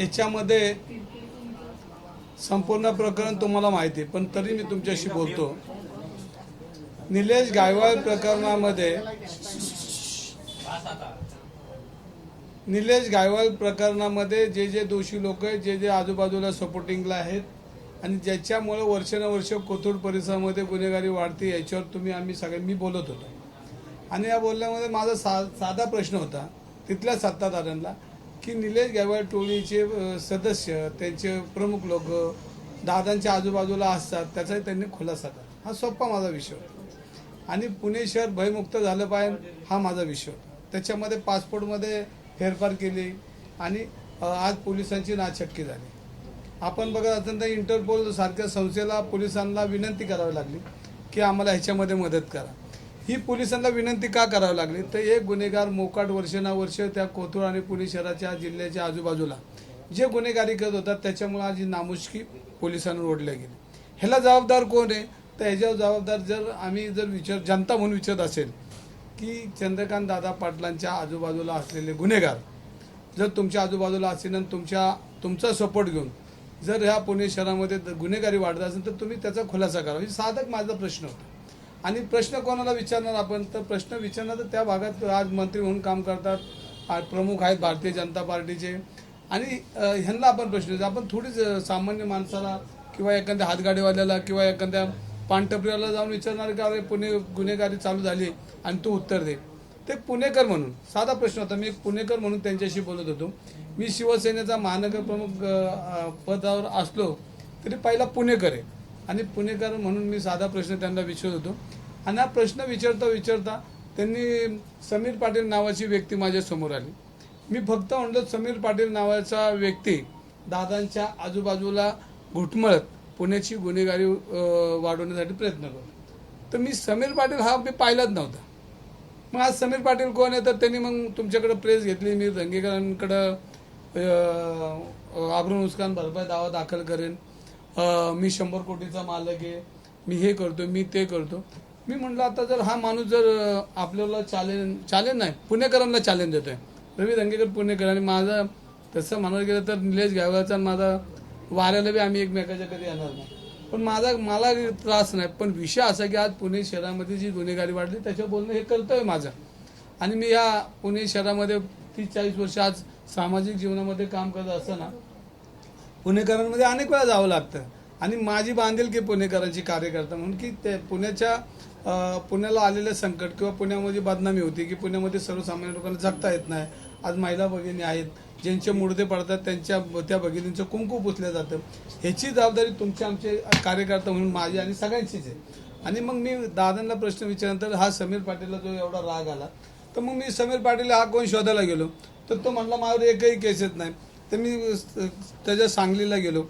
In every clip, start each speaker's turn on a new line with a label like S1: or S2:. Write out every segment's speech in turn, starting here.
S1: याच्यामध्ये संपूर्ण प्रकरण तुम्हाला माहिती आहे पण तरी मी तुमच्याशी बोलतो. निलेश गायवाल प्रकरणामध्ये निलेश गायवाल प्रकरणामध्ये जे जे दोषी लोक आहेत जे जे आजूबाजूला सपोर्टिंगला आहेत आणि ज्याच्यामुळे वर्षानुवर्ष कोथरूड परिसरामध्ये गुन्हेगारी वाढते याच्यावर तुम्ही आम्ही सगळे मी बोलत होतो. आणि या बोलण्यामध्ये माझा सा साधा प्रश्न होता तिथल्या सत्ताधाऱ्यांना की निलेश गायवाड टोळीचे सदस्य त्यांचे प्रमुख लोक दादांच्या आजूबाजूला असतात त्याचाही त्यांनी खुलासा करा. हा सोपा माझा विषय होता. आणि पुणे शहर भयमुक्त झालं पाहिजे हा माझा विषय होता. त्याच्यामध्ये पासपोर्टमध्ये फेरफार केली आणि आज पोलिसांची नाचक्की झाली. आपण बघत असेल तर इंटरपोल सारख्या संस्थेला पोलिसांना विनंती करावी लागली की आम्हाला ह्याच्यामध्ये मदत करा. ही पोलिसांना विनंती का करावी लागली? तर एक गुन्हेगार मोकाट वर्षानुवर्ष त्या कोथरूड आणि पुणे शहराच्या जिल्ह्याच्या आजूबाजूला जे गुन्हेगारी करत होतात त्याच्यामुळे आज ही नामुष्की पोलिसांवर ओढल्या गेली. ह्याला जबाबदार कोण आहे? तर ह्याच्यावर जबाबदार जर आम्ही जर विचार जनता म्हणून विचारत असेल की चंद्रकांत दादा पाटलांच्या आजूबाजूला असलेले गुन्हेगार जर तुमच्या आजूबाजूला असेल आणि तुमच्या तुमचा सपोर्ट घेऊन जर ह्या पुणे शहरामध्ये गुन्हेगारी वाढत असेल तर तुम्ही त्याचा खुलासा करा. म्हणजे साधक माझा प्रश्न होता. आणि प्रश्न कोणाला विचारणार आपण? तर प्रश्न विचारणार तर त्या भागात आज मंत्री म्हणून काम करतात. प्रमुख आहेत भारतीय जनता पार्टीचे. आणि ह्यांना आपण प्रश्न आपण थोडीच सामान्य माणसाला किंवा एखाद्या हातगाडीवाल्याला किंवा एखाद्या पानटपरीवाला जाऊन विचारणार का अरे पुणे गुन्हेगारी चालू झाली आणि तू उत्तर दे. ते पुणेकर म्हणून. साधा प्रश्न होता. मी पुणेकर म्हणून त्यांच्याशी बोलत होतो. मी शिवसेनेचा महानगर प्रमुख पदावर असलो तरी पहिला पुणेकर आहे. आणि पुणेकर म्हणून मी साधा प्रश्न त्यांना विचारत होतो. आणि हा प्रश्न विचारता विचारता त्यांनी समीर पाटील नावाची व्यक्ती माझ्यासमोर आली. मी फक्त म्हणलं समीर पाटील नावाचा व्यक्ती दादांच्या आजूबाजूला घुटमळत पुण्याची गुन्हेगारी वाढवण्यासाठी प्रयत्न करतो. तर मी समीर पाटील हा मी पाहिलाच नव्हता. मग आज समीर पाटील कोण आहे? तर त्यांनी मग तुमच्याकडे प्रेस घेतली. मी रंगीकरांकडं आबरून उस्कान भरपाई दावा दाखल करेन. मी शंभर कोटीचा मालक आहे मी हे करतो मी ते करतो मी म्हटलं आता जर हा माणूस जर आपल्याला चॅलेंज चॅलेंज नाही पुणेकरांना चॅलेंज देतोय. रवी दंगेकर पुणेकर आणि माझा तसं म्हणायला गेलं तर निलेश गायवाचा आणि माझा वाऱ्याला बी आम्ही एकमेकाच्या कधी येणार नाही. पण माझा मला त्रास नाही पण विषय असा की आज पुणे शहरामध्ये जी गुन्हेगारी वाढली त्याच्यावर बोलणं हे कर्तव्य माझं. आणि मी या पुणे शहरामध्ये तीस चाळीस वर्ष आज सामाजिक जीवनामध्ये काम करत असताना पुणेकरांमध्ये अनेक वेळा जावं लागतं. आणि माझी बांधील की पुणेकरांची कार्यकर्ता म्हणून की ते पुण्याच्या पुण्याला आलेलं संकट किंवा पुण्यामध्ये बदनामी होती की पुण्यामध्ये सर्वसामान्य लोकांना जगता येत नाही. आज महिला भगिनी आहेत ज्यांचे मुडदे पडतात त्यांच्या त्या भगिनींचं कुंकू पुसलं जातं. ह्याची जबाबदारी तुमचे आमचे कार्यकर्ता म्हणून माझी आणि सगळ्यांचीच आहे. आणि मग मी दादांना प्रश्न विचारल्यानंतर हा समीर पाटीलला जो एवढा राग आला. तर मग मी समीर पाटील हा कोण शोधायला गेलो? तर तो म्हणला माझ्यावर एकही केस येत नाही. तर मी त्याच्या सांगलीला गेलो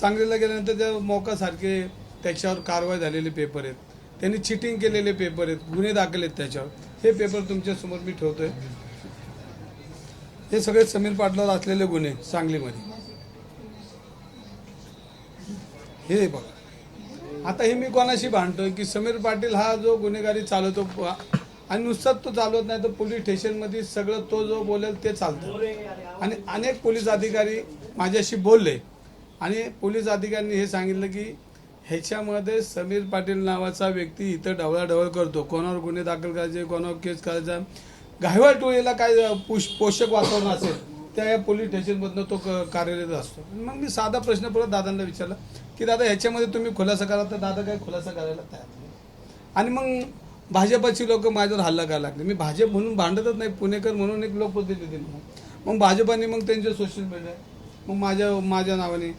S1: सांगलीला गेल्यानंतर त्या मोकासारखे त्याच्यावर कारवाई झालेले पेपर आहेत. त्यांनी चिटिंग केलेले पेपर आहेत गुन्हे दाखल आहेत त्याच्यावर. हे पेपर तुमच्यासमोर मी ठेवतोय. हे सगळे समीर पाटलावर असलेले गुन्हे सांगलीमध्ये. हे बघा. आता हे मी कोणाशी भांडतोय की समीर पाटील हा जो गुन्हेगारी चालवतो आणि नुसताच तो चालवत नाही तर पोलीस स्टेशनमध्ये सगळं तो जो बोलेल ते चालतं. आणि अनेक पोलीस अधिकारी माझ्याशी बोलले. आणि पोलीस अधिकाऱ्यांनी हे सांगितलं की ह्याच्यामध्ये समीर पाटील नावाचा व्यक्ती इथं ढवळाढवळ करतो. कोणावर गुन्हे दाखल करायचे कोणावर केस करायचा. घायवाळ टोळीला काय पुष पोषक वातावरण असेल त्या या पोलीस स्टेशनमधनं तो क- कार्यरत असतो. मग मी साधा प्रश्न परत दादांना विचारला की दादा ह्याच्यामध्ये तुम्ही खुलासा करा तर दादा काय खुलासा करायला तयार आणि मग भाजपाची लोक माझ्यावर हल्ला करायला लागले. मी भाजप म्हणून भांडतच नाही पुणेकर म्हणून एक लोकप्रतिनिधी म्हणून. मग भाजपाने मग त्यांचे सोशल मीडिया मग माझ्या माझ्या नावाने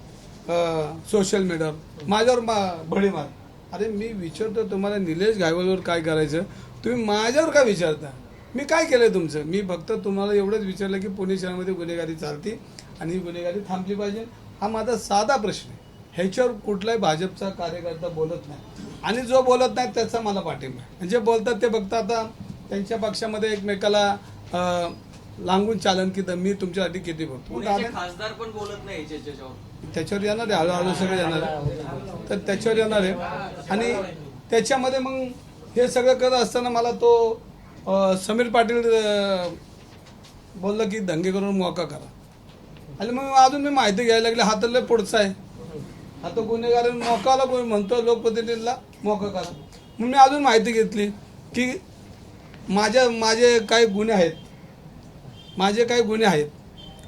S1: सोशल मीडियावर माझ्यावर मा बळी मार. अरे मी विचारतो तुम्हाला निलेश गायवलवर काय करायचं? तुम्ही माझ्यावर काय विचारता? मी काय केलं तुमचं? मी फक्त तुम्हाला एवढंच विचारलं की पुणे शहरामध्ये गुन्हेगारी चालते आणि ही गुन्हेगारी थांबली पाहिजे. हा माझा साधा प्रश्न आहे. ह्याच्यावर कुठलाही भाजपचा कार्यकर्ता बोलत नाही. आणि जो बोलत नाही त्याचा मला पाठिंबा आहे. जे बोलतात ते फक्त आता त्यांच्या पक्षामध्ये एकमेकाला अं, लागून चालन की मी तुमच्यासाठी किती बघतो.
S2: खासदार पण बोलत नाही याच्या- याच्यावर?
S1: त्याच्यावर येणार आहे. हळूहळू सगळं येणार आहे. तर त्याच्यावर येणार आहे. आणि त्याच्यामध्ये मग हे सगळं करत असताना मला तो समीर पाटील बोललं की दंगे करून मोका करा. आणि मग अजून मी माहिती घ्यायला लागले. हा तर पुढचा आहे. आता गुन्हेगार मोकाला कोणी म्हणतो? लोकप्रतिनिधीला मोका करा. मग मी अजून माहिती घेतली की माझ्या माझे काही गुन्हे आहेत. माझे काही गुन्हे आहेत.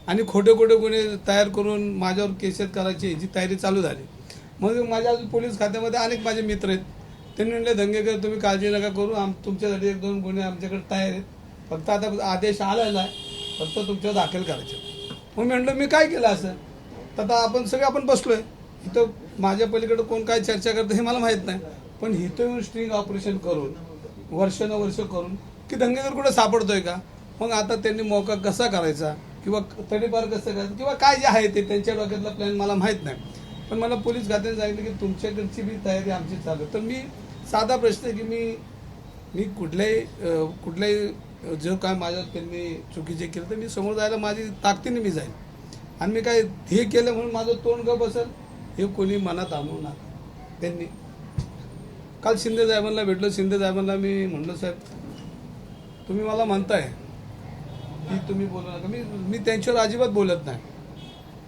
S1: आणि खोटे खोटे गुन्हे तयार करून माझ्यावर केसेस करायची जी तयारी चालू झाली. मग माझ्या अजून पोलीस खात्यामध्ये अनेक माझे मित्र आहेत. त्यांनी म्हणले दंगेकर तुम्ही काळजी नका करू. आम तुमच्यासाठी एक दोन गुन्हे आमच्याकडे तयार आहेत. फक्त आता आदेश आलेला आहे. फक्त तुमच्यावर दाखल करायचे मग म्हणलं म्हटलं मी काय केलं असं? तर आता आपण सगळे आपण बसलो आहे इथं माझ्या पलीकडे कोण काय चर्चा करतं हे मला माहीत नाही. पण इथं येऊन स्ट्रिंग ऑपरेशन करून वर्षानुवर्ष करून की दंगेकर कुठे सापडतोय का? मग आता त्यांनी मोका कसा करायचा? किंवा तडीपार कसं करायचं? किंवा काय जे आहे ते त्यांच्या डोक्यातला प्लॅन मला माहीत नाही. पण मला पोलीस खात्याने सांगितलं की तुमच्याकडची बी तयारी आमची चालू आहे. तर मी साधा प्रश्न आहे की मी मी कुठल्याही कुठल्याही जो काय माझ्या त्यांनी चुकीचे केलं तर मी समोर जायला माझी ताकदीने मी जाईल आणि मी काय हे केलं म्हणून माझं तोंड ग बसल हे कोणी मनात आणू नका त्यांनी. काल शिंदे साहेबांना भेटलो. शिंदे साहेबांना मी म्हणलो साहेब तुम्ही मला म्हणताय. की तुम्ही बोलू नका. मी मी त्यांच्यावर अजिबात बोलत नाही.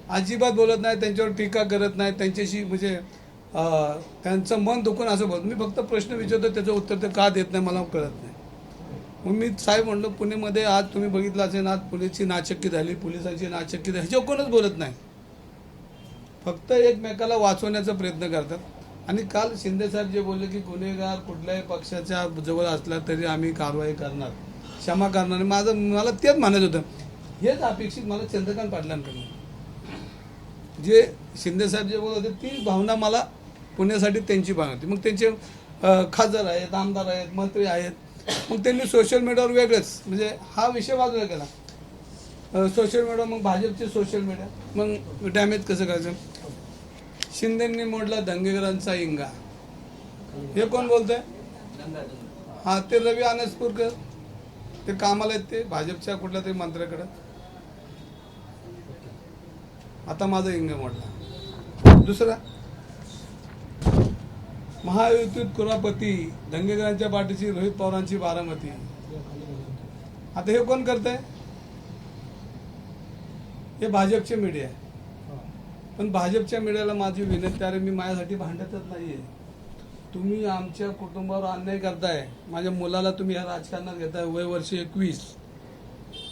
S1: अजिबात बोलत नाही. त्यांच्यावर टीका करत नाही. त्यांच्याशी म्हणजे त्यांचं मन दुखून असं बोलतो. मी फक्त प्रश्न विचारतो. त्याचं उत्तर ते का देत नाही मला कळत नाही. मग मी साहेब म्हणलो पुणेमध्ये आज तुम्ही बघितलं असेल आज पोलीसची नाचक्की झाली. पोलिसांची नाचक्की झाली. ह्याच्यावर कोणच बोलत नाही. फक्त एकमेकाला वाचवण्याचा प्रयत्न करतात. आणि काल शिंदे साहेब जे बोलले की गुन्हेगार कुठल्याही पक्षाच्या जवळ असला तरी आम्ही कारवाई करणार क्षमा करणार. माझं मला तेच म्हणायचं होतं. हेच अपेक्षित मला चंद्रकांत पाटलांकडून. जे शिंदे साहेब जे बोलत होते ती भावना मला पुण्यासाठी त्यांची भावना होती. मग त्यांचे खासदार आहेत आमदार आहेत मंत्री आहेत. मग त्यांनी सोशल मीडियावर वेगळंच म्हणजे हा विषय वाजवला केला सोशल मीडिया मग भाजपचे सोशल मीडिया मग डॅमेज कसं करायचं? शिंदेंनी मोडला दंगेकरांचा इंगा. हे कोण बोलतंय? हा ते रवी आनसपूरकर. ते कामाला आहेत ते भाजपच्या कुठल्या तरी मंत्र्याकडे. आता माझा इंग मोडला. दुसरा. महायुतीत कुरापती दंगेकरांच्या पाठीची रोहित पवारांची बारामती. आता हे कोण करतंय? हे भाजपचे मीडिया आहे. पण भाजपच्या मीडियाला माझी विनंती आहे मी माझ्यासाठी भांडतच नाहीये. तुम्ही आमच्या कुटुंबावर अन्याय करताय. माझ्या मुलाला तुम्ही ह्या राजकारणात घेताय वय वर्ष एकवीस.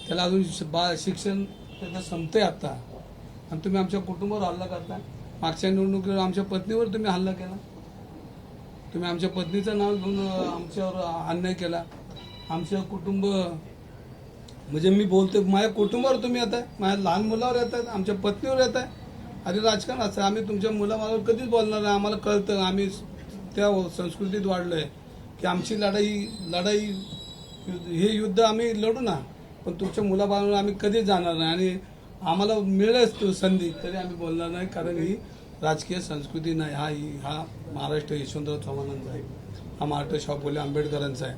S1: त्याला अजून बा शिक्षण त्याचं संपतंय आता. आणि तुम्ही आमच्या कुटुंबावर हल्ला करताय. मागच्या निवडणुकीवर आमच्या पत्नीवर तुम्ही हल्ला केला. तुम्ही आमच्या पत्नीचं नाव घेऊन आमच्यावर अन्याय केला. आमचं कुटुंब म्हणजे मी बोलतो माझ्या कुटुंबावर तुम्ही येत आहे माझ्या लहान मुलावर येत आहेत आमच्या पत्नीवर येत आहे अरे राजकारण असं आम्ही तुमच्या मुलामावर कधीच बोलणार नाही. आम्हाला कळतं आम्ही त्या संस्कृतीत वाढलोय की आमची लढाई लढाई हे युद्ध आम्ही लढू ना पण तुमच्या मुलाबाळावर आम्ही कधीच जाणार नाही. आणि आम्हाला मिळेलच तो संधी तरी आम्ही बोलणार नाही कारण ही राजकीय संस्कृती नाही. हा ही हा महाराष्ट्र यशवंतराव चव्हाणांचा आहे. हा महाराष्ट्र शाहू फुले आंबेडकरांचा आहे.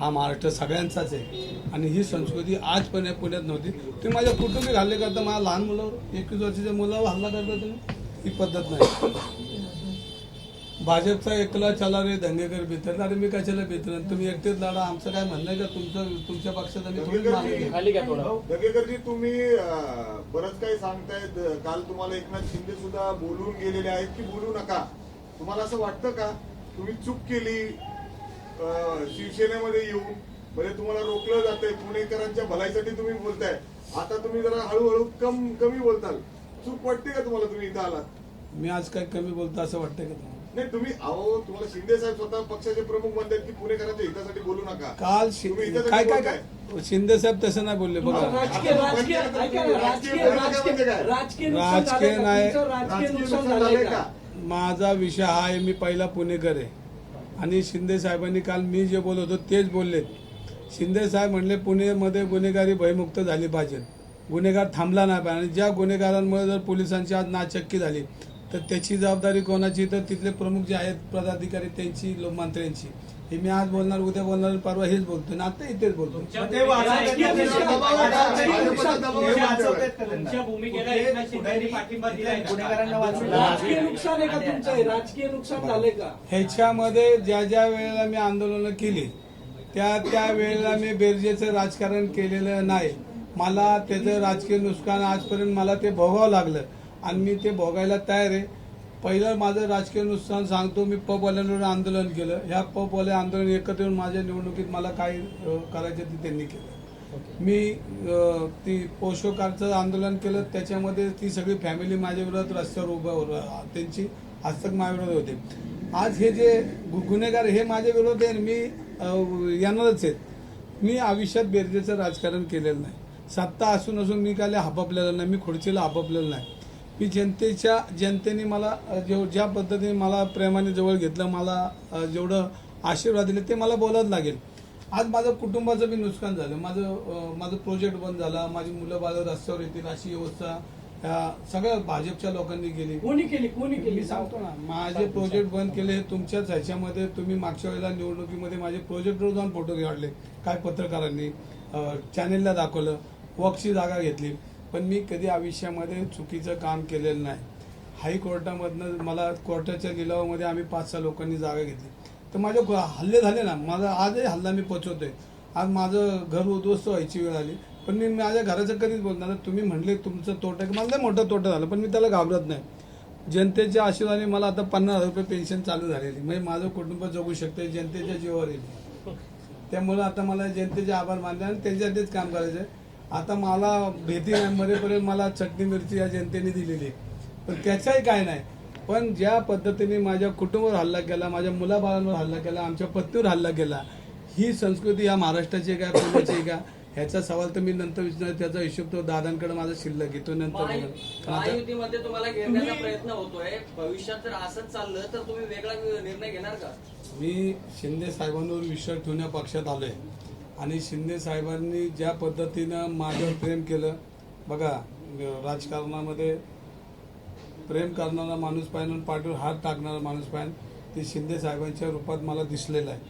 S1: हा महाराष्ट्र सगळ्यांचाच आहे. आणि ही संस्कृती आज पण या पुण्यात नव्हती. तुम्ही माझ्या कुटुंबी हल्ले करता माझ्या लहान मुलावर एकवीस वर्षाच्या मुलावर हल्ला करता तुम्ही ही पद्धत नाही. भाजपचा एकला चला रे दंगेकर बितर. अरे मी कशाला बितर? तुम्ही एकटेच लढा. आमचं काय म्हणणं आहे का? तुमचं तुमच्या पक्षात आम्ही
S3: दगेकरजी तुम्ही बरंच काही सांगतायत. काल तुम्हाला एकनाथ शिंदे सुद्धा बोलून गेलेले आहेत की बोलू नका. तुम्हाला असं वाटतं का? तुम्ही चूक केली. शिवसेनेमध्ये येऊन म्हणजे तुम्हाला रोखलं जातंय. पुणेकरांच्या भलाईसाठी तुम्ही बोलताय. आता तुम्ही जरा हळूहळू कम कमी बोलताल. चूक वाटते का तुम्हाला तुम्ही इथं आलात?
S1: मी आज काय कमी बोलतो असं वाटतं का तुम्हाला?
S3: नाही तुम्ही अहो तुम्हाला शिंदे साहेब स्वतः पक्षाचे प्रमुख म्हणतात की पुणेकरांच्या हितासाठी बोलू नका.
S1: काल काय काय. काय? शिंदे साहेब तसं नाही बोलले बघा.
S4: राजकीय?
S1: नाही. माझा विषय हा आहे मी पहिला पुणेकर आहे. आणि शिंदे साहेबांनी काल मी जे बोलत होतो तेच बोलले. शिंदे साहेब म्हणले पुणेमध्ये गुन्हेगारी भयमुक्त झाली पाहिजे. गुन्हेगार थांबला नाही पाहिजे. आणि ज्या गुन्हेगारांमुळे जर पोलिसांची आज नाचक्की झाली तर त्याची जबाबदारी कोणाची? तर तिथले प्रमुख जे आहेत पदाधिकारी त्यांची लोकमंत्र्यांची हे मी आज बोलणार उद्या बोलणार परवा हेच बोलतो आणि आता इथेच बोलतो ह्याच्यामध्ये ज्या ज्या वेळेला मी आंदोलनं केली त्या त्या वेळेला मी बेरजेचं राजकारण केलेलं नाही. मला त्याचं राजकीय नुकसान आजपर्यंत मला ते भोगावं लागलं. आणि मी ते भोगायला तयार आहे. पहिलं माझं राजकीय नुकसान सांगतो मी पबवाल्यांवर आंदोलन केलं. ह्या पबवाले आंदोलन एकत्र येऊन माझ्या निवडणुकीत मला काय करायचं ते त्यांनी केलं. मी ती पोषो कार्डचं आंदोलन केलं त्याच्यामध्ये ती सगळी फॅमिली माझ्या विरोधात रस्त्यावर उभं होतं. त्यांची हस्तक माझ्या विरोधात होते. आज हे जे गुन्हेगार हे माझ्या विरोधात आहे मी येणारच आहेत. मी आयुष्यात बेरजेचं राजकारण केलेलं नाही. सत्ता असून असून मी काय हापपलेलं नाही मी खुर्चीला हापपलेलं नाही. मी जनतेच्या जनतेने मला जेव ज्या पद्धतीने मला प्रेमाने जवळ घेतलं मला जेवढं आशीर्वाद दिले ते मला बोलावं लागेल. आज माझं कुटुंबाचं बी नुकसान झालं. माझं माझं प्रोजेक्ट बंद झाला. माझी मुलं बाळ रस्त्यावर येतील अशी व्यवस्था ह्या सगळ्या भाजपच्या लोकांनी केली.
S4: कोणी केली? कोणी केली?
S1: सांगतो ना माझे प्रोजेक्ट बंद केले तुमच्याच ह्याच्यामध्ये तुम्ही मागच्या वेळेला निवडणुकीमध्ये माझे प्रोजेक्टवर जाऊन फोटो काढले. काय पत्रकारांनी चॅनेलला दाखवलं वॉकची जागा घेतली. पण मी कधी आयुष्यामध्ये चुकीचं काम केलेलं नाही. हायकोर्टामधनं मला कोर्टाच्या लिलावामध्ये आम्ही पाच सहा लोकांनी जागा घेतली. तर माझे हल्ले झाले ना. माझा आजही हल्ला मी पचवतोय. आज माझं घर उद्ध्वस्त व्हायची वेळ आली. पण मी माझ्या घराचं कधीच बोलणार तुम्ही म्हणले तुमचं तोटं मला लय मोठं तोटं झालं पण मी त्याला घाबरत नाही. जनतेच्या आशीर्वादाने मला आता पन्नास हजार रुपये पेन्शन चालू झालेली. म्हणजे माझं कुटुंब जगू शकते जनतेच्या जीवावर येईल. त्यामुळे आता मला जनतेचे आभार मानले आणि त्यांच्यासाठीच काम करायचं आहे. आता मला भीती नाही मरेपर्यंत मला चटणी मिरची या जनतेने दिलेली. पण त्याचाही काय नाही. पण ज्या पद्धतीने माझ्या कुटुंबावर हल्ला केला माझ्या मुलाबाळांवर हल्ला केला आमच्या पत्नीवर हल्ला केला ही संस्कृती या महाराष्ट्राची आहे का पुण्याची आहे का? ह्याचा सवाल तर मी नंतर विचारणार त्याचा हिशोब तो दादांकडे माझा शिल्लक घेतो नंतर
S2: महायुतीमध्ये तुम्हाला घेण्याचा प्रयत्न होतोय. भविष्यात जर असंच चाललं तर तुम्ही वेगळा निर्णय घेणार का?
S1: मी शिंदे साहेबांवर विश्वास ठेवण्या पक्षात आलोय. आणि शिंदे साहेबांनी ज्या पद्धतीनं माझ्यावर प्रेम केलं बघा राजकारणामध्ये प्रेम करणारा माणूस पाहिजे आणि पाठीवर हात टाकणारा माणूस पाहिजे ते शिंदे साहेबांच्या रूपात मला दिसलेलं आहे.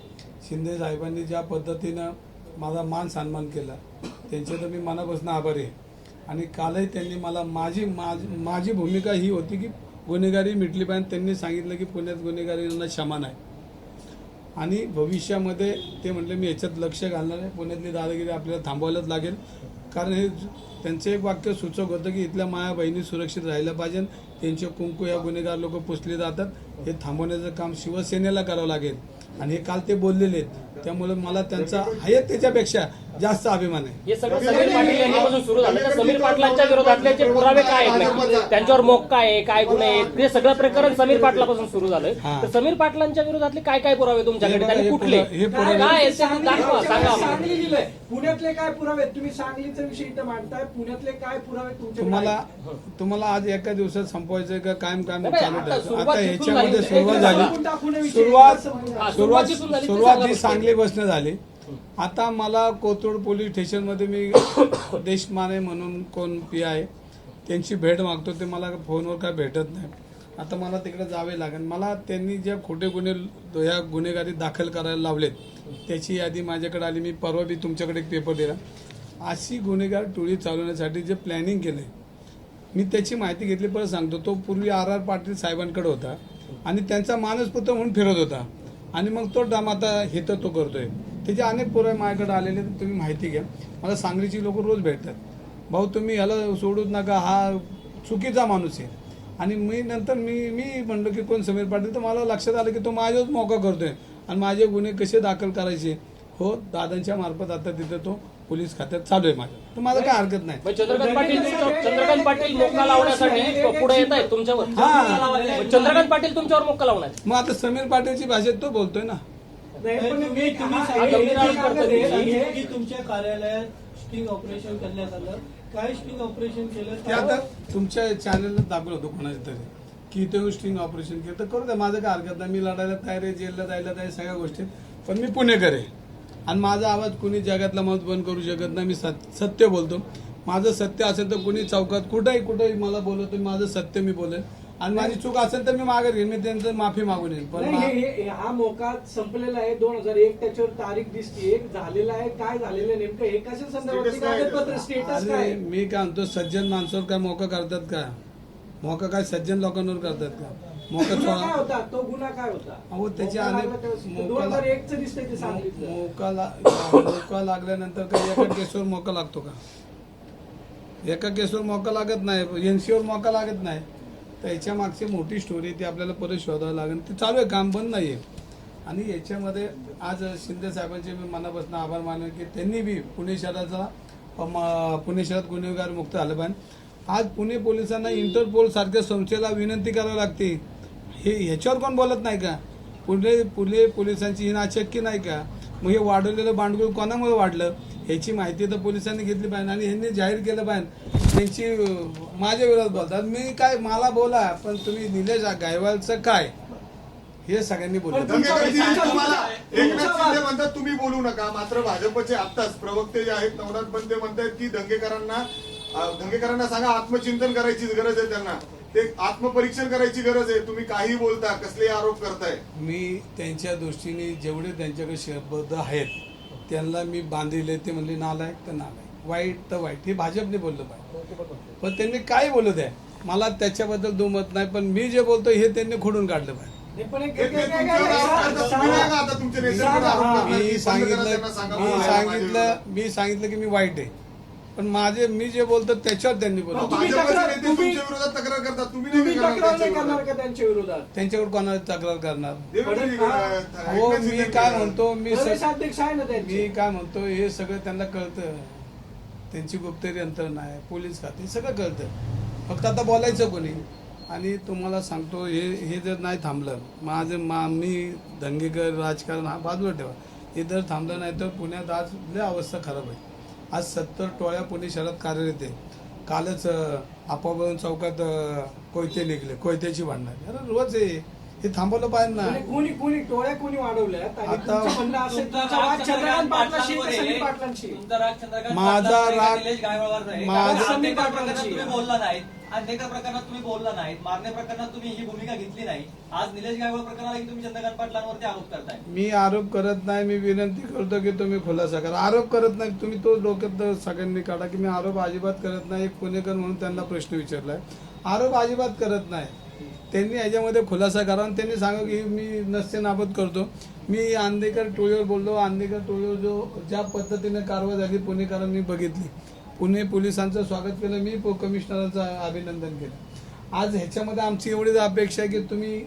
S1: शिंदे साहेबांनी ज्या पद्धतीनं माझा मान सन्मान केला त्यांचे तर मी मनापासून आभारी आहे. आणि कालही त्यांनी मला माझी माझी माझी भूमिका ही होती की गुन्हेगारी मिटली पाहिजे. त्यांनी सांगितलं की पुण्यात गुन्हेगारीला क्षमा नाही. आणि भविष्यामध्ये ते म्हटले मी याच्यात लक्ष घालणार आहे. पुण्यातली दादागिरी आपल्याला थांबवायलाच लागेल. कारण हे त्यांचं एक वाक्य सूचक होतं की इथल्या माया बहिणी सुरक्षित राहिल्या पाहिजे. त्यांचे कुंकू या गुन्हेगार लोक पुसले जातात. हे थांबवण्याचं काम शिवसेनेला करावं लागेल. आणि हे काल ते बोललेले आहेत. त्यामुळे मला त्यांचा आहे त्याच्यापेक्षा जास्त अभिमान आहे
S5: हे सगळं समीर पाटील यांच्यापासून सुरू झालं तर समीर पाटलांच्या विरोधातले जे पुरावे काय आहेत नक्की? त्यांच्यावर मोक्का आहे काय गुन्हे आहेत हे सगळं प्रकरण समीर पाटलापासून सुरू झालंय
S1: हा.
S5: तर समीर पाटलांच्या विरोधातले काय काय पुरावे तुमच्याकडे
S1: हे हे
S5: कुठले
S1: पुरा- हे पुरावे-
S5: काय आहेत ते दाखवा सांगा आम्हाला.
S4: सांगली दिलंय पुण्यातले काय पुरावे आहेत? तुम्ही सांगलीचा विषय इथं मांडताय पुण्यातले काय पुरावे तुमच्याकडे
S1: तुम्हाला
S4: आहेत?
S1: तुम्हाला आज एका दिवसात संपवायचं का कायम कायम
S5: नाही,
S1: चालू
S5: आता
S1: ठेवायचं
S5: सुरुवात
S1: आता
S5: तिथून
S1: ह्याच्यामध्ये
S5: झाली.
S1: सुरुवात झाली
S4: विषय
S1: सुरुवात.
S5: हा,
S1: सुरुवात
S5: झाली,
S1: सुरुवात ही. सांगली बसणं झाली आता मला कोथरूड पोलीस स्टेशनमध्ये मी देशमाने म्हणून कोण पी आहे त्यांची भेट मागतो ते मला फोनवर काय भेटत नाही. आता मला तिकडे जावे लागेल. मला त्यांनी ज्या खोटे गुन्हे ह्या गुन्हेगारी दाखल करायला लावलेत त्याची यादी माझ्याकडे आली. मी परवा बी तुमच्याकडे एक पेपर दिला. अशी गुन्हेगार टोळी चालवण्यासाठी जे प्लॅनिंग केले मी त्याची माहिती घेतली परत सांगतो. तो पूर्वी आर आर पाटील साहेबांकडे होता आणि त्यांचा मानसपुत्र म्हणून फिरत होता. आणि मग तो डाम आता हे तर तो करतोय. त्याचे अनेक पुरावे माझ्याकडे आलेले आहेत, तुम्ही माहिती घ्या. मला सांगलीची लोक रोज भेटतात. भाऊ तुम्ही याला सोडूच नका हा चुकीचा माणूस आहे. आणि मी नंतर मी मी म्हणलो की कोण समीर पाटील तर मला लक्षात आलं की तो माझ्याच मोका करतोय. आणि माझे गुन्हे कसे दाखल करायचे? हो दादांच्या मार्फत आता तिथे तो पोलीस खात्यात चालू आहे माझ्या. तर माझं काय हरकत नाही.
S5: चंद्रकांत पाटील चंद्रकांत पाटील मोक्का लावण्यासाठी पुढे येत आहेत तुमच्यावर.
S1: हा.
S5: चंद्रकांत पाटील तुमच्यावर मोक्का लावणार
S1: मग आता समीर पाटीलची भाषेत तो बोलतोय ना.
S4: नाही, पण
S6: तुम्ही तुम्ही
S4: हा-
S6: सांगितलं
S4: हे-. हे-
S6: की तुमच्या कार्यालयात स्टिंग ऑपरेशन करण्यात आलं. काय स्टिंग ऑपरेशन केलं?
S1: ते आता तुमच्या चॅनलला दाखवलं होतं कोणाच्या तरी. की इथे स्टिंग ऑपरेशन केलं. तर करू द्या माझं काय हरकत नाही. मी लढायला तयार आहे जेलला जायला तयार आहे, सगळ्या गोष्टीत पण मी पुणेकर आहे. आणि माझा आवाज कुणी जगातला माणूस बंद करू शकत नाही. मी सत- सत्य बोलतो. माझं सत्य असेल तर कुणी चौकात कुठंही कुठंही मला बोलवतो माझं सत्य मी बोलेन. आणि माझी चूक असेल तर मी मागे घेईन. मी त्यांचं माफी मागून येईन. पण
S4: नाही,
S1: मा-
S4: हे- हे- हा मोका संपलेला आहे दोन हजार एक. त्याच्यावर तारीख दिसते. एक झालेला आहे. काय झालेलं आहे नेमकं? हे कशा संदर्भात
S3: Status काय आहे
S4: कागदपत्र?
S3: त्याचं?
S4: स्टेटस काय
S1: मी काय म्हणतो सज्जन माणसावर काय मोका करतात का? मोका काय सज्जन लोकांवर करतात का? मोका
S4: गुन्हा काय होता? तो गुन्हा काय होता?
S1: अहो, त्याचे
S4: मोका
S1: अनेक-
S4: दोन
S1: मोका-
S4: हजार एक च दिसतंय ते सांगितलं.
S1: मोका ला- मोका लागल्यानंतर काही एका केसवर मोका लागतो का? एका केसवर मौका लागत नाही. एनसीवर मौका लागत नाही. तर याच्या मागची मोठी स्टोरी ती आपल्याला परत शोधावं लागेल. ते चालू आहे काम बंद नाही आहे आणि याच्यामध्ये आज शिंदे साहेबांचे मी मनापासून आभार मानले की त्यांनी बी पुणे शहराचा पुणे शहरात गुन्हेगार मुक्त झालं पाहिजे. आज पुणे पोलिसांना इंटरपोल सारख्या संस्थेला विनंती करावी लागते. हे ह्याच्यावर कोण बोलत नाही का? पुणे पुणे पोलिसांची ही नाचक्की नाही का? मग हे वाढवलेलं भांडवल कोणामुळे वाढलं? ह्याची माहिती तर पोलिसांनी घेतली पाहिजे आणि ह्यांनी जाहीर केलं पाहिजे. त्यांची माझ्या विरोधात बोलतात. मी काय मला बोला पण तुम्ही निलेश गायवालचं काय? हे सगळ्यांनी
S3: म्हणतात तुम्ही बोलू नका. मात्र भाजपचे आत्ताच प्रवक्ते जे आहेत नवनाथ बंदे म्हणतात की दंगेकरांना दंगेकरांना सांगा आत्मचिंतन करायची गरज आहे त्यांना. ते आत्मपरीक्षण करायची गरज आहे. तुम्ही काही बोलता कसले आरोप करताय.
S1: मी त्यांच्या दृष्टीने जेवढे त्यांच्याकडे शब्द आहेत त्यांना मी बांधिले ते म्हणले नालायक तर नालायक. वाईट तर वाईट. हे भाजपने बोललं पाहिजे. पण त्यांनी काय बोलत आहे मला त्याच्याबद्दल दुमत नाही पण मी जे बोलतो हे त्यांनी खोडून काढलं पाहिजे.
S4: हे.
S1: मी सांगितलं
S3: सांगा,
S1: मी सांगितलं. मी सांगितलं की मी वाईट आहे. पण माझे मी जे बोलतो त्याच्यावर त्यांनी बोलतो.
S4: तुम्ही
S3: भाजपचे
S4: तक्रार-
S3: नेते
S4: तुम्ही-
S3: तुमच्या विरोधात तक्रार करतात. तुम्ही
S4: तुम्ही
S3: नाही करणार
S4: तक्रार नाही
S3: त्यांच्या
S4: करणार
S3: विरोधात.
S4: का त्यांच्या विरोधात?
S1: त्यांच्याकडे कोणाला तक्रार करणार? हो मी काय. म्हणतो मी स-
S4: प्रदेशाध्यक्ष आहे ना त्यांचे.
S1: मी काय म्हणतो हे सगळं त्यांना कळतं. त्यांची गुप्तहेर यंत्रणा आहे पोलीस खाते सगळं कळतं. फक्त आता बोलायचं कोणी? आणि तुम्हाला सांगतो हे हे जर नाही थांबलं माझं मा मी दंगेकर राजकारण हा बाजूला ठेवा. हे जर थांबलं नाही तर पुण्यात आज लय अवस्था खराब आहे. आज सत्तर टोळ्या पुणे शहरात कार्यरत आहे कालच आपाबळून चौकात कोयते निघले. कोयत्याची भांडण. अरे रोज आहे हे थांबवलं पाहिजे ना.
S4: कोणी कोणी कोणी टोळ्या कोणी वाढवल्यात आणि
S1: आता-
S4: तुमचं म्हणणं असेल
S2: तुमचा
S4: तुमचा
S2: राग
S4: वाद चंद्रकांत पाटलाशी
S2: पाटलांवर
S4: का
S2: आहे.
S4: सलीम पाटलांशी?
S2: तुमचा राग चंद्रकांत
S1: माझा
S2: पाटलांवर आहे का
S1: राग-
S2: निलेश गायकवाडवर आहे?
S1: माझा-
S2: कारण
S4: समीर
S2: अंधेकर
S4: पाटलांची
S2: प्रकरणात तुम्ही
S4: आहे.
S2: बोलला नाहीत अंधेकर प्रकरणात तुम्ही बोलला नाहीत. मारणे प्रकरणात तुम्ही ही भूमिका घेतली नाही. आज निलेश गायकवाड प्रकरणाला की तुम्ही चंद्रकांत पाटलांवरती आरोप करताय?
S1: मी आरोप करत नाही. मी विनंती करतो की तुम्ही खुलासा करा. आरोप करत नाही. तुम्ही तो डोक्यात सगळ्यांनी काढा की मी आरोप अजिबात करत नाही. एक पुणेकर म्हणून त्यांना प्रश्न विचारलाय. आरोप अजिबात करत नाही. त्यांनी याच्यामध्ये खुलासा करा. आणि त्यांनी सांगा की मी नसते नाबद करतो. मी आंदेकर टोळीवर बोललो. आंदेकर टोळीवर जो ज्या पद्धतीने कारवाई झाली पुणेकरांनी बघितली. पुणे पोलिसांचं स्वागत केलं. मी पो- कमिशनरांचं अभिनंदन केलं. आज ह्याच्यामध्ये आमची एवढीच अपेक्षा आहे की तुम्ही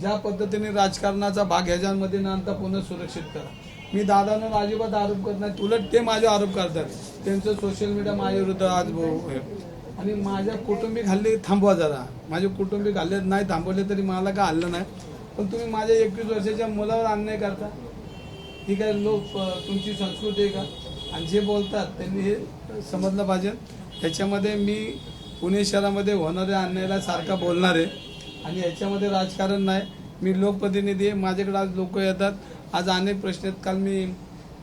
S1: ज्या पद्धतीने राजकारणाचा भाग ह्याच्यामध्ये न आणता पुन्हा सुरक्षित करा. मी दादांवर अजिबात आरोप करत नाही. उलट ते माझे आरोप करतात. त्यांचं सोशल मीडिया माझ्याविरुद्ध आज भाऊ आणि माझ्या कुटुंबिक हल्ले थांबवा जरा. माझे कुटुंबिक हल्ले नाही थांबवले तरी मला काय हल्लं नाही. पण तुम्ही माझ्या एकवीस वर्षाच्या मुलावर अन्याय करता. ही काय लोक तुमची संस्कृती आहे का? आणि जे बोलतात त्यांनी हे समजलं पाहिजे. त्याच्यामध्ये मी पुणे शहरामध्ये होणाऱ्या अन्यायाला सारखा बोलणार आहे. आणि याच्यामध्ये राजकारण नाही. मी लोकप्रतिनिधी आहे. माझ्याकडे आज लोक येतात. आज अनेक प्रश्न आहेत. काल मी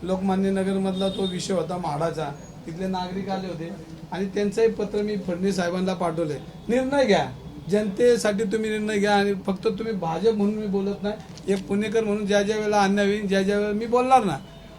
S1: लोकमान्य नगरमधला तो विषय होता म्हाडाचा. तिथले नागरिक आले होते. आणि त्यांचंही पत्र मी फडणवीस साहेबांना पाठवले निर्णय घ्या. जनतेसाठी तुम्ही निर्णय घ्या आणि फक्त तुम्ही भाजप म्हणून मी बोलत नाही. एक पुणेकर म्हणून ज्या ज्या वेळेला अन्याय होईल ज्या ज्या वेळेला मी बोलणार ना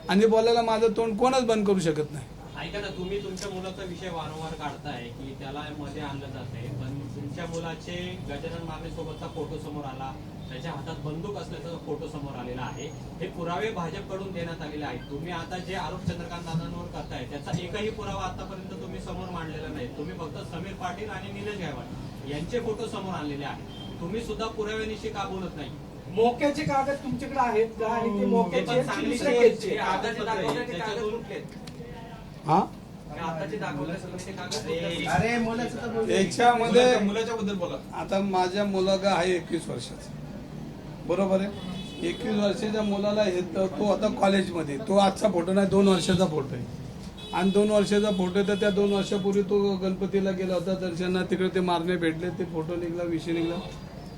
S1: आणि बोलायला माझं तोंड कोणच बंद करू शकत नाही.
S7: ऐका ना तुम्ही तुमच्या मुलाचा विषय वारंवार काढताय की त्याला मध्ये आणलं जाते पण तुमच्या मुलाचे गजानन माने सोबतचा फोटो समोर आला. त्याच्या हातात बंदूक असल्याचा फोटो समोर आलेला आहे. हे पुरावे भाजपकडून देण्यात आलेले आहेत. तुम्ही आता जे आरोप चंद्रकांत दादांवर करताय त्याचा एकही पुरावा आतापर्यंत तुम्ही समोर मांडलेला नाही. तुम्ही फक्त समीर पाटील आणि निलेश गायवाड यांचे फोटो समोर आणलेले आहेत. तुम्ही सुद्धा पुराव्यानिशी का बोलत नाही?
S4: मोक्याचे कागद तुमच्याकडे आहेत का? आणि ते
S7: हे
S4: मोक्याचे
S1: हा
S2: आताचे दाखवले तुम्ही ते कागद कुठले?
S6: अरे मुलाच्या बद्दल बोला.
S1: आता माझ्या मुलगा आहे एकवीस वर्षाचा. बरोबर आहे. एकवीस वर्षाच्या मुलाला हे तर तो आता कॉलेजमध्ये तो आजचा फोटो नाही दोन वर्षाचा फोटो आहे. आणि दोन वर्षाचा फोटो आहे तर त्या दोन वर्षापूर्वी तो गणपतीला गेला होता. दर्शना तिकडे ते मारणे भेटले ते फोटो निघला विषय निघला.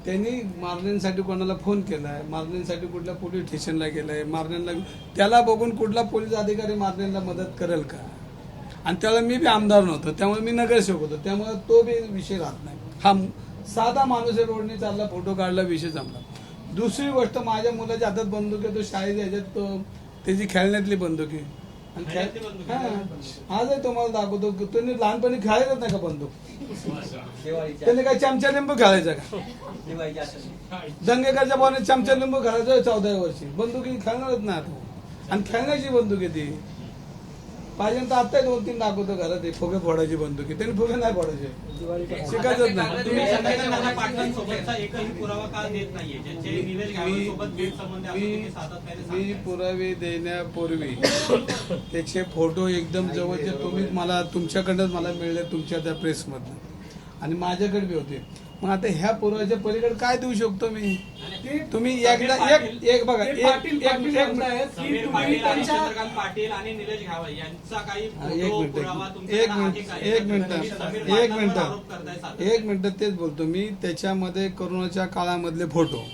S1: त्यांनी मारण्यांसाठी कोणाला फोन केला आहे मारण्यांसाठी कुठल्या पोलीस स्टेशनला आहे मारण्यांना त्याला बघून कुठला पोलीस अधिकारी मारण्यांना मदत करेल का? आणि त्याला मी बी आमदार नव्हतो. त्यामुळे मी नगरसेवक होतो. त्यामुळे तो बी विषय राहत नाही. हा साधा माणूस आहे रोडने चालला फोटो काढला विषय जमला दुसरी गोष्ट माझ्या मुलाच्या हातात बंदूक आहे तो शाळेच्या ह्याच्यात तो त्याची खेळण्यातली बंदूक आहे आणि खेळ-? हा. आजही तुम्हाला दाखवतो की तुम्ही लहानपणी खेळायचंच नाही का बंदूक त्याने काय चमचा लिंबू खेळायचा का. दंगेकरच्या पाहुणे चमचा लिंबू खेळायचं चौदा वर्षी बंदुकी खेळणारच नाही आता आणि खेळण्याची बंदूक आहे ती पाहिजे तर आता दोन तीन दाखवतो घरात. फुगे फोडायची बंदुकी. त्यांनी फुगे नाही फोडायचे. शिकायचंच नाही. मी. पुरावे देण्यापूर्वी त्याचे फोटो एकदम जवळचे तुम्ही मला तुमच्याकडनंच मला मिळले तुमच्या त्या प्रेसमधनं आणि माझ्याकडे बी होते. मग आता ह्या पुराव्याच्या पलीकडे काय देऊ शकतो मी? तुम्ही एकदा एक एक बघा एक
S4: पाटील
S1: एक एक
S4: म्हणतायत की
S7: समीर
S4: तुम्ही
S7: पाटील आणि
S4: त्यांच्या
S7: चंद्रकांत पाटील आणि निलेश घावल यांचा काही
S1: एक
S7: फोटो
S1: मिनिट
S7: पुरावा
S1: एक
S7: तुमच्याकडे
S1: मिनिट
S7: का?
S1: एक मिनिट.
S7: तुम्ही समीर
S1: एक
S7: पाटलांवर आरोप करताय
S1: मिनिट
S7: सातत्याने.
S1: एक मिनिट तेच बोलतो मी. त्याच्यामध्ये करोनाच्या काळामधले फोटो.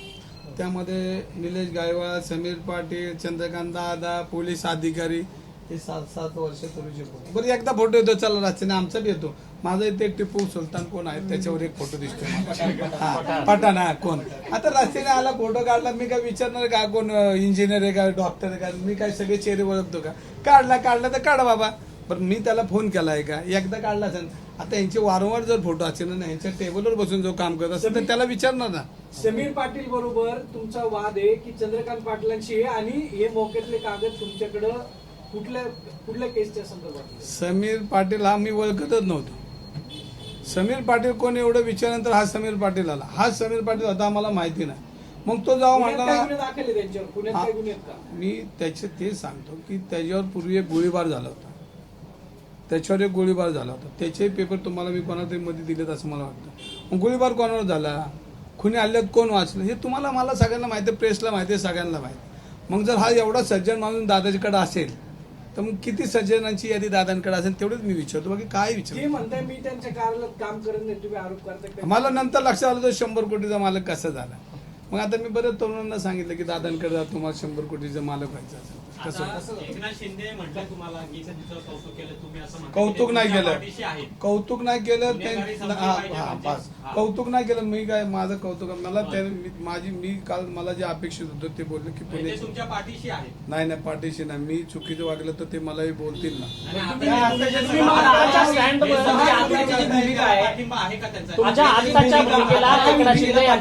S1: त्यामध्ये निलेश गायवाळ समीर पाटील चंद्रकांत दादा पोलीस अधिकारी हे सात सात वर्षापूर्वीचे फोटो. बरं एकदा फोटो येतो. चला रस्त्याने आमचा बी येतो. माझा इथे टिपू सुलतान कोण आहे त्याच्यावर एक फोटो दिसतो हा पठाण हा कोण? आता रस्त्याने आला फोटो काढला मी काय विचारणार का कोण इंजिनियर आहे का डॉक्टर आहे का? मी काय सगळे चेहरे ओळखतो का? काढला काढला तर काढा बाबा. पण मी त्याला फोन केला आहे का? एकदा काढला असेल आता यांचे वारंवार जर फोटो असेल ना यांच्या टेबलवर बसून जो काम करत असेल तर त्याला विचारणार ना.
S4: समीर पाटील बरोबर तुमचा वाद आहे की चंद्रकांत पाटलांशी आहे आणि हे मोक्यातले कागद तुमच्याकडं कुठल्या कुठल्या केसच्या संदर्भात?
S1: समीर पाटील हा मी ओळखतच नव्हतो. समीर पाटील कोण एवढं विचारल्यानंतर हा समीर पाटील आला. हा समीर पाटील होता आम्हाला माहिती नाही. मग तो
S4: काय
S1: म्हटला मी त्याचे ते सांगतो की त्याच्यावर पूर्वी एक गोळीबार झाला होता. त्याच्यावर एक गोळीबार झाला होता. त्याचे पेपर तुम्हाला मी कोणाला तरी मध्ये दिलेत असं मला वाटतं. मग गोळीबार कोणावर झाला? खुनी हल्ल्यात कोण वाचलं? हे तुम्हाला मला सगळ्यांना माहिती आहे प्रेसला माहिती आहे सगळ्यांना माहिती मग जर हा एवढा सज्जन माणूस दादाजीकडे असेल तर मग किती सज्जनांची यादी दादांकडे असेल तेवढंच मी विचारतो. बाकी काय
S4: ते
S1: विचारतो
S4: म्हणताय मी त्यांच्या कार्यालयात काम करत नाही तुम्ही आरोप करताय.
S1: मला नंतर लक्षात आलं तो शंभर कोटीचा मालक कसा झाला? मग आता मी बऱ्याच तरुणांना सांगितलं की दादांकडे जा तुम्हाला शंभर कोटीचा मालक व्हायचं असेल. तर कसं?
S7: आता एकनाथ शिंदे म्हटलं तुम्हाला की तिचं कौतुक केलं तुम्ही असं.
S1: कौतुक नाही केलं. कौतुक नाही केलं ते-. कौतुक नाही केलं मी काय माझं कौतुक मला माझी मी काल मला जे अपेक्षित होतं ते बोलले की
S7: म्हणजे
S1: पुणे नाही नाही पाठीशी नाही. मी चुकीचं वागलं तर ते मलाही बोलतील ना.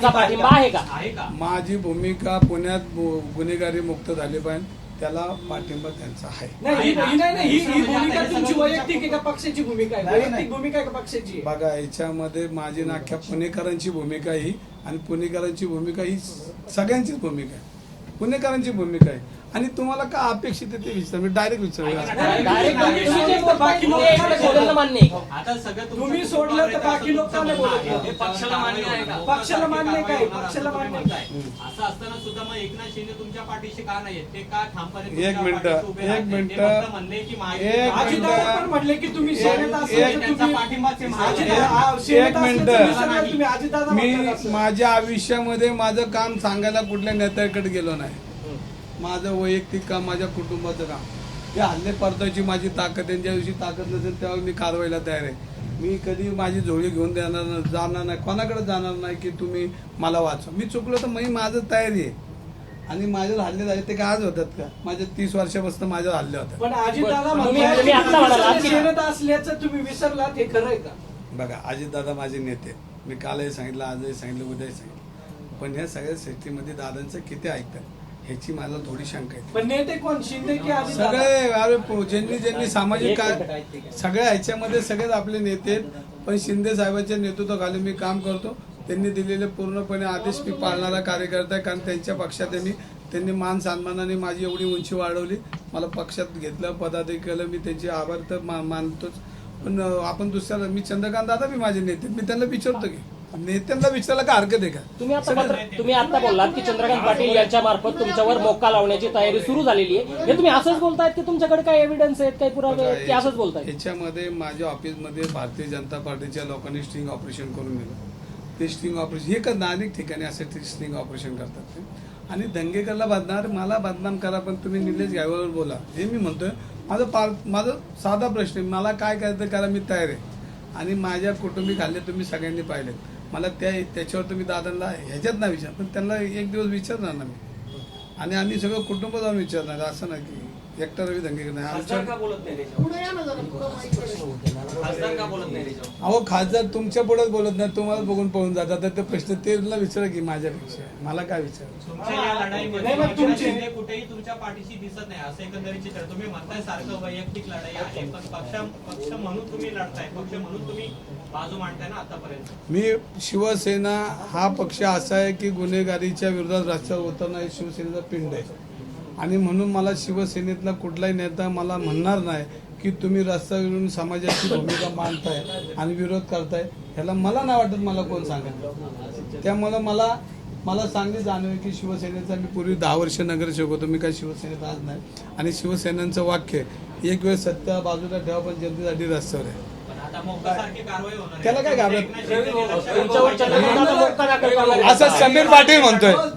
S7: पाठिंबा आहे का? त्यांचा
S5: तुमच्या आताच्या भूमिकेला एकनाथ शिंदे यांचा पाठिंबा आहे का?
S7: आहे का
S1: माझी भूमिका पुण्यात गुन्हेगारी मुक्त झाली पाहिजे त्याला पाठिंबा त्यांचा आहे.
S4: नाही नाही ही भूमिका तुमची
S7: सगळं
S4: वैयक्तिक आहे का पक्षाची भूमिका आहे? वैयक्तिक भूमिका आहे का पक्षाची? आहे
S1: बघा याच्यामध्ये माझी ना अख्ख्या पुणेकरांची भूमिका ही आणि पुणेकरांची भूमिका ही सगळ्यांचीच भूमिका आहे. पुणेकरांची भूमिका आहे. आणि तुम्हाला काय अपेक्षित आहे ते विचार मी डायरेक्ट
S5: डायरेक्ट तुम्ही का?
S4: सोडलं तर बाकी लोकांना.
S7: हे पक्षाला मान्य आहे का
S4: पक्षाला मान्य काय? पक्षाला मान्य.
S7: असं असताना सुद्धा मग एकनाथ शिंदे तुमच्या पाठीशी का नाहीये ते का ठामपणे
S1: एक मिनिटं, एक मिनिटं.
S7: म्हणले की
S4: पण म्हटले की तुम्ही
S1: एक- मिनिटं. मी. माझ्या आयुष्यामध्ये माझं काम सांगायला कुठल्या नेत्याकडे गेलो नाही माझं वैयक्तिक काम माझ्या कुटुंबाचं काम. ते हल्ले परताची माझी ताकद आहे. ज्या दिवशी ताकद नसेल तेव्हा मी कारवाईला तयार आहे. मी कधी माझी झोळी घेऊन देणार न- जाणार नाही कोणाकडे जाणार नाही की तुम्ही मला वाचवा. मी चुकलो तर मी माझं तयारी आहे. आणि माझ्यावर हल्ले झाले ते काय आज होतात का? माझ्या तीस वर्षापासून माझ्यावर हल्ले होतात.
S4: पण अजितदादा
S5: तुम्ही-
S4: असल्याचं तुम्ही विसरलात हे खरं आहे का?
S1: बघा अजितदादा माझे नेते मी कालही सांगितलं आजही सांगितलं उद्याही सांगितलं. पण ह्या सगळ्या सेफ्टीमध्ये दादांचं किती ऐकतात? ह्याची मला थोडी शंका आहे.
S4: पण नेते कोण? शिंदे की अजितदादा
S1: सगळे अरे ज्यांनी ज्यांनी सामाजिक काय सगळ्या ह्याच्यामध्ये सगळेच आपले नेते आहेत. पण शिंदे साहेबांच्या नेतृत्वाखाली मी काम करतो. त्यांनी दिलेले पूर्णपणे आदेश मी पाळणारा कार्यकर्ता आहे कारण त्यांच्या पक्षात त्यांनी त्यांनी मान सन्मानाने माझी एवढी उंची वाढवली. मला पक्षात घेतलं पदाधिकारी केलं मी त्यांचे आभार तर मा- मानतोच. पण अं, आपण दुसऱ्याला मी चंद्रकांत दादा मी माझे नेते मी त्यांना विचारतो की. नेत्यांना विचारायला काय हरकत आहे का?
S5: तुम्ही आता पत्र- तुम्ही आता बोललात की चंद्रकांत पाटील यांच्या मार्फत तुमच्यावर मोक्का लावण्याची तयारी सुरू झालेली आहे. हे तुम्ही असंच बोलतायत की तुमच्याकडे काय एव्हिडन्स आहेत काही पुरावे आहेत की असंच बोलतायत?
S1: याच्यामध्ये माझ्या ऑफिसमध्ये भारतीय जनता पार्टीच्या लोकांनी स्टिंग ऑपरेशन करून दिलं. ते स्टिंग ऑपरेशन हे का अनेक ठिकाणी असे ते स्टिंग ऑपरेशन करतात. ते आणि दंगेकरला बदनार मला बदनाम करा पण तुम्ही निलेश गायवावर बोला. हे मी म्हणतोय. माझं पार माझं साधा प्रश्न आहे. मला काय करायचं करा मी तयार आहे. आणि माझ्या कुटुंबिक हल्ले तुम्ही सगळ्यांनी पाहिले. मला त्या त्याच्यावर तुम्ही दादांना ह्याच्यात नाही विचार पण त्यांना एक दिवस विचारणार ना मी. आणि आम्ही सगळं कुटुंब जाऊन विचारणार असं नाही की एकटा रवी दंगेकर नाही
S2: खासदार
S1: आमच्या
S2: का बोलत नाही त्याच्यावर? खासदार का बोलत नाही त्याच्यावर?
S1: अहो खासदार तुमच्या पुढेच बोलत नाही तुम्हाला बघून पळून जातात तर ते प्रश्न तेला विचारा की माझ्यापेक्षा. मला काय विचार?
S7: तुमच्या या लढाईमध्ये
S4: नाही, पण
S7: एकनाथ
S4: तुमचे-
S7: शिंदे कुठेही तुमच्या पाठीशी दिसत नाही. असं एकंदरीत चित्र. आहे. तुम्ही म्हणताय सारखं वैयक्तिक लढाई आहे पण पक्ष पक्ष म्हणून तुम्ही लढताय. पक्ष म्हणून तुम्ही बाजू मांडताय ना आतापर्यंत?
S1: मी शिवसेना हा पक्ष असा आहे की गुन्हेगारीच्या विरोधात रस्त्यावर उतरणं हे शिवसेनेचा पिंड आहे. आणि म्हणून मला शिवसेनेतला कुठलाही नेता मला म्हणणार नाही की तुम्ही रस्त्यावरून समाजाची भूमिका मांडताय आणि विरोध करताय. ह्याला मला नाही वाटत मला कोण सांगा त्यामुळं मला मला चांगली जाणीव आहे की शिवसेनेचा मी पूर्वी दहा वर्ष नगरसेवक होतो मी काय शिवसेनेत आज नाही. आणि शिवसेनेचं वाक्य आहे, एक वेळ सत्य बाजूला ठेवा पण जनतेसाठी रस्त्यावर आहे त्याला काय घाबरत? असं समीर पाटील म्हणतोय.
S2: अशी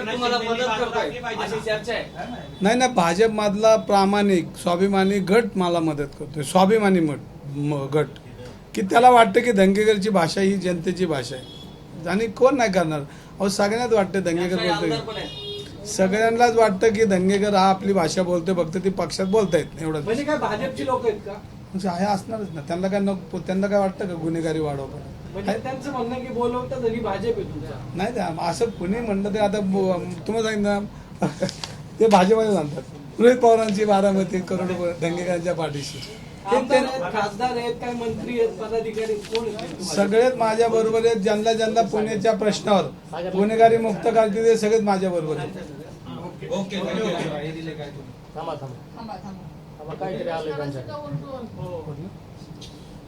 S7: ना.
S1: नाही नाही भाजपमधला प्रामाणिक स्वाभिमानी गट मला मदत करतोय. स्वाभिमानी गट. की त्याला वाटतं की दंगेकरची भाषा ही जनतेची भाषा आहे. आणि कोण नाही करणार? अहो सगळ्यांनाच वाटतं दंगेकर बोलतोय. सगळ्यांनाच वाटतं की दंगेकर हा आपली भाषा बोलतोय फक्त ती पक्षात बोलतायत एवढंच
S4: म्हणजे काय भाजपची लोक आहेत का?
S1: म्हणजे आहे असणारच ना. त्यांना काय नको त्यांना काय वाटतं का गुन्हेगारी वाढव
S4: म्हणजे त्यांचं म्हणणं आहे की बोलवतात आणि भाजप आहे तुमचा.
S1: नाही ते असं कुणी म्हणलं ते आता बो- तुम्हाला सांगितलं ना, ते भाजपमध्ये सांगतात रोहित पवारांची बारामती करोड दंगेकरांच्या पाठीशी. ते-
S4: आमदार
S1: ते-
S4: आहेत खासदार आहेत काय मंत्री आहेत पदाधिकारी आहेत? कोण आहेत तुम्हाला?
S1: सगळेच माझ्या बरोबर आहेत ज्यांना ज्यांना पुण्याच्या प्रश्नावर गुन्हेगारी मुक्त करतील ते सगळेच माझ्या बरोबर आहेत.
S2: ओके
S5: थांबा थांबा. थांबा काहीतरी आलंय त्यांच्याकडे.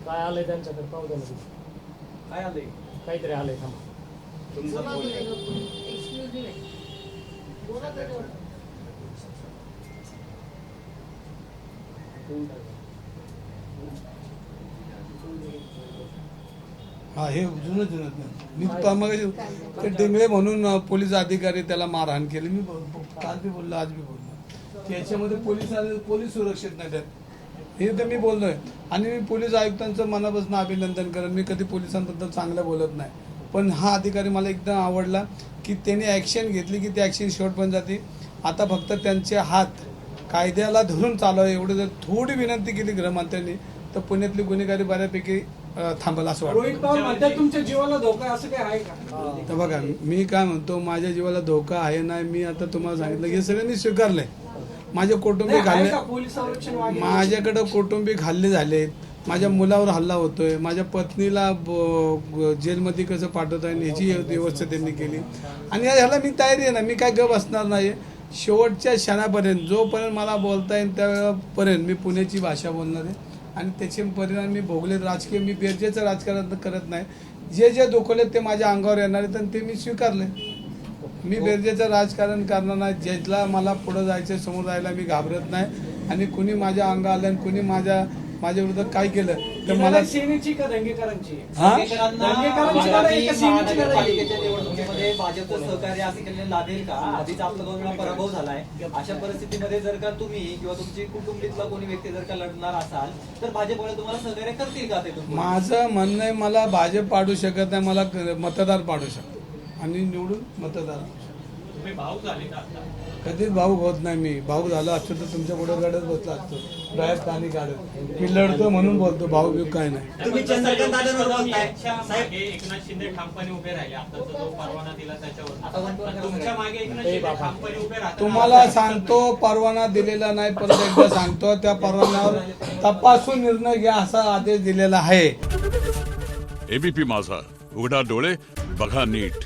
S5: काय आलंय त्यांच्याकडे? पाहू द्या ना तुम्ही.
S4: काय आलंय?
S5: काहीतरी आलंय थांबा.
S1: हा हे जुनं जुनं मी मग ते डिंगळे म्हणून पोलीस अधिकारी त्याला मारहाण केली. मी काल बी बोललो आज बी बोललो. की याच्यामध्ये पोलीस पोलीस सुरक्षित नाही त्यात हे तर मी बोललोय. आणि मी पोलीस आयुक्तांचं मनापासून अभिनंदन करेन. मी कधी पोलिसांबद्दल चांगलं बोलत नाही. पण हा अधिकारी मला एकदम आवडला की त्यांनी ॲक्शन घेतली की ती ॲक्शन शेवटपर्यंत जाते. आता फक्त त्यांचे हात कायद्याला धरून चालवावे एवढं जर थोडी विनंती केली गृहमंत्र्यांनी तर पुण्यातली गुन्हेगारी बऱ्यापैकी थांबल असं वाटतं.
S4: तुमच्या जीवाला धोका आहे, असं काय आहे का?
S1: तर बघा मी काय म्हणतो माझ्या जीवाला धोका आहे नाही मी आता तुम्हाला सांगितलं हे सगळं मी स्वीकारलंय. माझे कौटुंबिक
S4: नाही, आहे
S1: हल्ले माझ्याकडे कौटुंबिक हल्ले झालेत. माझ्या मुलावर हल्ला होतोय. माझ्या पत्नीला जेलमध्ये कसं पाठवता येईल याची व्यवस्था त्यांनी केली. आणि ह्याला मी तयारी आहे ना मी काय गप असणार नाही शेवटच्या क्षणापर्यंत जोपर्यंत मला बोलता येईल त्यावेळेपर्यंत मी पुण्याची भाषा बोलणार आहे. आणि त्याचे परिणाम मी भोगलेत राजकीय मी बेरजेचं राजकारण करत नाही. जे जे दुखवलेत ते माझ्या अंगावर येणार आहेत आणि ते मी स्वीकारले. मी बेरजेचं राजकारण करणार नाही. ज्याला मला पुढे जायचं समोर जायला मी घाबरत नाही. आणि कुणी माझ्या अंगा आलं आणि कुणी माझ्या माझ्या विरुद्ध काय केलं तर
S4: ही
S1: मला
S4: सेनेची का दंगेकरांची?
S1: हा?
S2: महानगरपालिकेच्या निवडणुकीमध्ये भाजपचं सहकार्य असं केलेलं लादेल का आधीच आपला दोन वेळा पराभव झालाय अशा परिस्थितीमध्ये जर का तुम्ही किंवा तुमची कुटुंबीतला कोणी व्यक्ती जर का लढणार असाल तर भाजपवाले तुम्हाला सहकार्य करतील का ते तुम्ही
S1: माझं म्हणणं आहे मला भाजप पाडू शकत नाही मला क- मतदार पाडू शकतो आणि निवडून मतदार
S7: तुम्ही भाऊ झाले का आता
S1: कधीच भाऊक होत नाही मी भाऊक झालो असतो तर तुमच्यापुढे लढत बसला असतो पाणी काढत मी लढतो म्हणून बोलतो भाऊ बिऊ काय नाही.
S2: तुम्ही चंद्रकांत दादांवर बोलताय. साहेब.
S7: मागे एकनाथ शिंदे ठामपणे उभे राहिले. आताचा जो परवाना दिला त्याच्यावर. पण तुमच्या. मागे एकनाथ
S5: ए
S7: शिंदे
S5: बाबा.
S7: ठामपणे उभे राहतात.
S1: तुम्हाला सांगतो परवाना दिलेला नाही परत एकदा सांगतो. त्या परवान्यावर तपासून निर्णय घ्या असा आदेश दिलेला आहे.
S8: एबीपी माझा. उघडा डोळे बघा नीट.